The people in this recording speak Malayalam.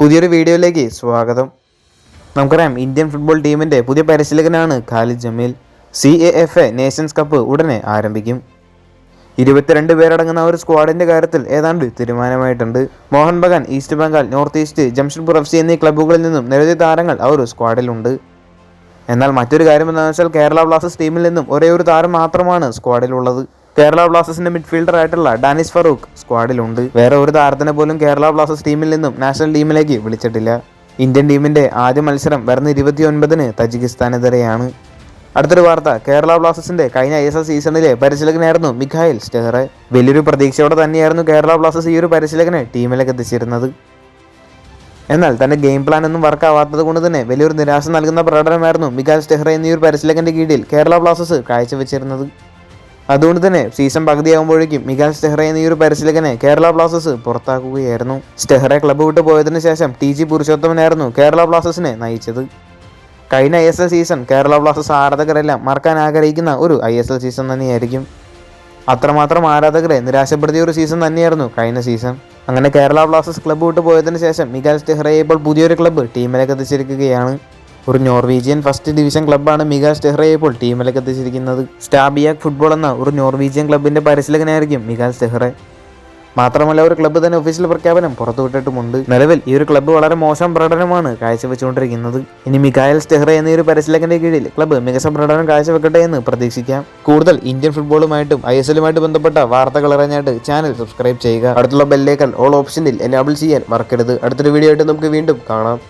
പുതിയൊരു വീഡിയോയിലേക്ക് സ്വാഗതം. നമുക്കറിയാം ഇന്ത്യൻ ഫുട്ബോൾ ടീമിന്റെ പുതിയ പരിശീലകനാണ് Khalid Jamil. C A F A nations cup ഉടനെ ആരംഭിക്കും. ഇരുപത്തിരണ്ട് പേരടങ്ങുന്ന ഒരു സ്ക്വാഡിന്റെ കാര്യത്തിൽ ഏതാണ്ട് തീരുമാനമായിട്ടുണ്ട്. Mohun Bagan East Bengal North East Jamshedpur F C എന്നീ ക്ലബ്ബുകളിൽ നിന്നും നിരവധി താരങ്ങൾ ആ ഒരു സ്ക്വാഡിലുണ്ട്. എന്നാൽ മറ്റൊരു കാര്യം എന്താണെന്ന് വെച്ചാൽ കേരള ബ്ലാസ്റ്റേഴ്സ് ടീമിൽ നിന്നും ഒരേ ഒരു താരം മാത്രമാണ് സ്ക്വാഡിലുള്ളത്. കേരള ബ്ലാസ്റ്റേഴ്സിന്റെ മിഡ്ഫീൽഡർ ആയിട്ടുള്ള ഡാനിഷ് ഫറൂഖ് സ്ക്വാഡിലുണ്ട് വേറെ ഒരു താരത്തിനെ പോലും കേരള ബ്ലാസ്റ്റേഴ്സ് ടീമിൽ നിന്നും നാഷണൽ ടീമിലേക്ക് വിളിച്ചിട്ടില്ല. ഇന്ത്യൻ ടീമിന്റെ ആദ്യ മത്സരം വരുന്ന ഇരുപത്തിയൊൻപതിന് തജിക്കിസ്ഥാനെതിരെയാണ്. അടുത്തൊരു വാർത്ത കേരള ബ്ലാസ്റ്റേഴ്സിന്റെ കഴിഞ്ഞ ഐ എസ് എസ് സീസണിലെ പരിശീലകനായിരുന്നു മിഖായിൽ സ്റ്റെഹറെ. വലിയൊരു പ്രതീക്ഷയോടെ തന്നെയായിരുന്നു കേരള ബ്ലാസ്റ്റേഴ്സ് ഈ ഒരു പരിശീലകനെ ടീമിലേക്ക് എത്തിച്ചിരുന്നത്. എന്നാൽ തന്റെ ഗെയിം പ്ലാൻ ഒന്നും വർക്ക് ആവാത്തത് കൊണ്ട് തന്നെ വലിയൊരു നിരാശ നൽകുന്ന പ്രകടനമായിരുന്നു മിഖായൽ സ്റ്റെഹ്റ എന്നീ ഒരു പരിശീലകന്റെ കീഴിൽ കേരള ബ്ലാസ്റ്റേഴ്സ് കാഴ്ചവെച്ചിരുന്നത്. അതുകൊണ്ട് തന്നെ സീസൺ പകുതിയാകുമ്പോഴേക്കും മികാൽ സ്റ്റെഹ്റ ഈ ഒരു പരിശീലകനെ കേരള ബ്ലാസ്റ്റേഴ്സ് പുറത്താക്കുകയായിരുന്നു. സ്റ്റെഹ്റെ ക്ലബ്ബ് വിട്ട് പോയതിനു ശേഷം ടി ജി പുരുഷോത്തമനായിരുന്നു കേരള ബ്ലാസ്റ്റേഴ്സിനെ നയിച്ചത്. കഴിഞ്ഞ I S L season Kerala Blasters ആരാധകരെല്ലാം മറക്കാൻ ആഗ്രഹിക്കുന്ന ഒരു ഐ എസ് എൽ സീസൺ തന്നെയായിരിക്കും. അത്രമാത്രം ആരാധകരെ നിരാശപ്പെടുത്തിയ ഒരു സീസൺ തന്നെയായിരുന്നു കഴിഞ്ഞ സീസൺ അങ്ങനെ കേരള ബ്ലാസ്റ്റേഴ്സ് ക്ലബ്ബ് വിട്ട് പോയതിനു ശേഷം മികാൽ സ്റ്റെഹ്റയെ ഇപ്പോൾ പുതിയൊരു ക്ലബ്ബ് ടീമിലേക്ക് എത്തിച്ചിരിക്കുകയാണ്. ഒരു നോർവീജിയൻ ഫസ്റ്റ് ഡിവിഷൻ ക്ലബ്ബാണ് മികാ സ്റ്റെഹ്റയെ ഇപ്പോൾ ടീമിലേക്ക് എത്തിച്ചിരിക്കുന്നത്. സ്റ്റാബിയാക് ഫുട്ബോൾ എന്ന ഒരു നോർവീജിയൻ ക്ലബിന്റെ പരിശീലകനായിരിക്കും മികാ സ്റ്റെഹ്റെ മാത്രമല്ല ഒരു ക്ലബ്ബ് തന്നെ ഒഫീഷ്യൽ പ്രഖ്യാപനം പുറത്തുവിട്ടിട്ടുമുണ്ട്. നിലവിൽ ഈ ഒരു ക്ലബ്ബ് വളരെ മോശം പ്രകടനമാണ് കാഴ്ചവെച്ചുകൊണ്ടിരിക്കുന്നത്. ഇനി മികായൽ സ്റ്റെഹ്റ എന്ന ഒരു പരിശീലകന്റെ കീഴിൽ ക്ലബ്ബ് മികച്ച പ്രകടനം കാഴ്ചവെക്കട്ടെ എന്ന് പ്രതീക്ഷിക്കാം. കൂടുതൽ ഇന്ത്യൻ ഫുട്ബോളുമായിട്ടും ഐ എസ് എല്ലുമായിട്ട് ബന്ധപ്പെട്ട വാർത്തകൾ അറിഞ്ഞായിട്ട് ചാനൽ സബ്സ്ക്രൈബ് ചെയ്യുക. അടുത്തുള്ള ബെല്ലേക്കൽ ഓൾ ഓപ്ഷനിൽ എനാബിൾ ചെയ്യാൻ മറക്കരുത്. അടുത്തൊരു വീഡിയോ ആയിട്ട് നമുക്ക് വീണ്ടും കാണാം.